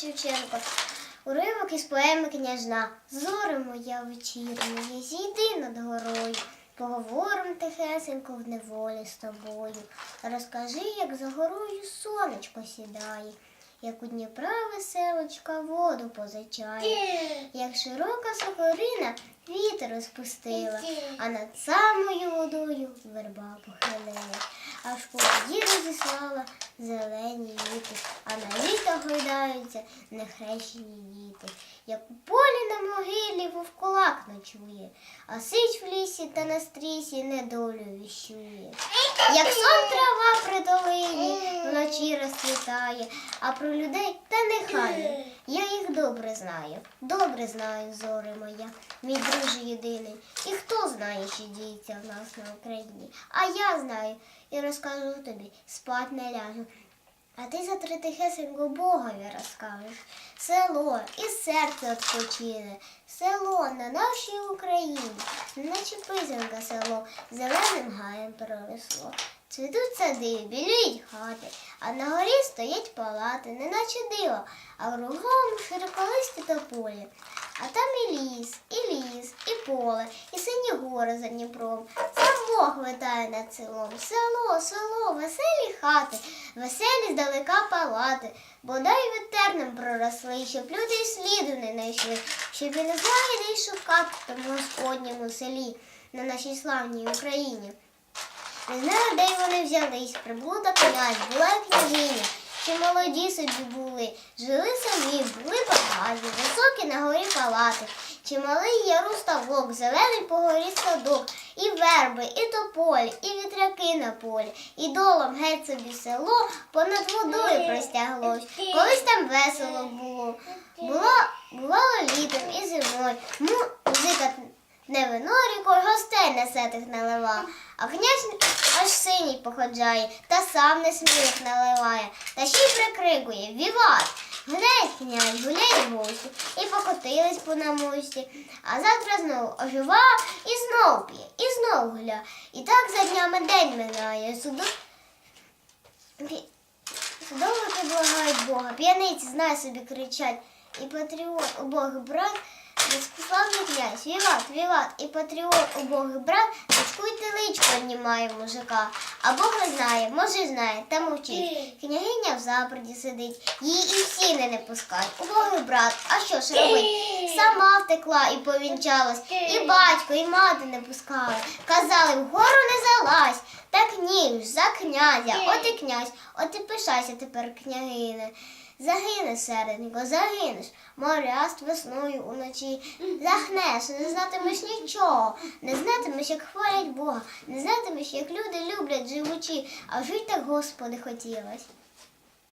Шевченко. Уривок із поеми княжна. Зоре моя вечірня, зійди над горою. Поговорим тихесенько в неволі з тобою. Розкажи, як за горою сонечко сідає, як у Дніпра веселочка воду позичає, як широка сокорина вітер розпустила, а над самою водою верба похилила, аж по воді розіслала зелені віти, а на гойдаються нехрещені діти. Як у полі на могилі вовкулак ночує, а сич в лісі та на стрісі недолю віщує. Як сон трава при долині вночі розцвітає, а про людей та нехай. Я їх добре знаю, добре знаю, зоре моя, мій друже єдиний. І хто знає, що діється в нас на Україні? А я знаю і розкажу тобі, спать не ляжу. А ти за тритихесенько Богові розкажеш. Село і серце відпочине, село на нашій Україні, наче писанка село, зеленим гаєм проросло. Цвітуть сади, біліють хати, а на горі стоять палати, неначе диво, а кругом широколисті тополі. А там і ліс, і ліс, і поле, і сині гори за Дніпром. Сам Бог витає над селом. Село, село, веселі хати, веселі здалека палати. Бодай від тернем проросли, щоб люди й сліду не знайшли, щоб і не де й шукати в тому Господньому селі на нашій славній Україні. Не знаю, де вони взялись. Приблуда князь, була княгиня, чи молоді собі були, жили самі, були багаті, високі на горі палати, чи малий яру ставок, зелений по горі садок, і верби, і тополі, і вітряки на полі, і долом геть собі село понад водою простяглось. Колись там весело було. Було, бувало літом і зимою. Му- Музика не вино рікою гостей несетих налива, а князь аж синій походжає, та сам не сміх наливає, та ще й прикрикує Віват! Гуляє князь, гуляє гості, і покотились по намості, а завтра знову ожива і знов п'є, і знов гуля. І так за днями день минає. Суду... Судовики благають Бога, п'яниці знай собі кричать, і патріот убогий брат, Безславний князь, віват, віват, і патріот убогий брат, Дочкуйте личко однімає мужика. А Бог не знає, може знає, та мовчить. Княгиня в запорді сидить, її і в сіни не пускають. Убогий брат, а що ж робить? Сама втекла і повінчалась, і батько, і мати не пускали. Казали, вгору не залазь. Так ні, ж за князя, от і князь, от і пишайся тепер, княгине. Загинеш, серденько, загинеш, моряст весною уночі. Захнеш, не знатимеш нічого, не знатимеш, як хвалять Бога, не знатимеш, як люди люблять живучі, а жить так Господи хотілось.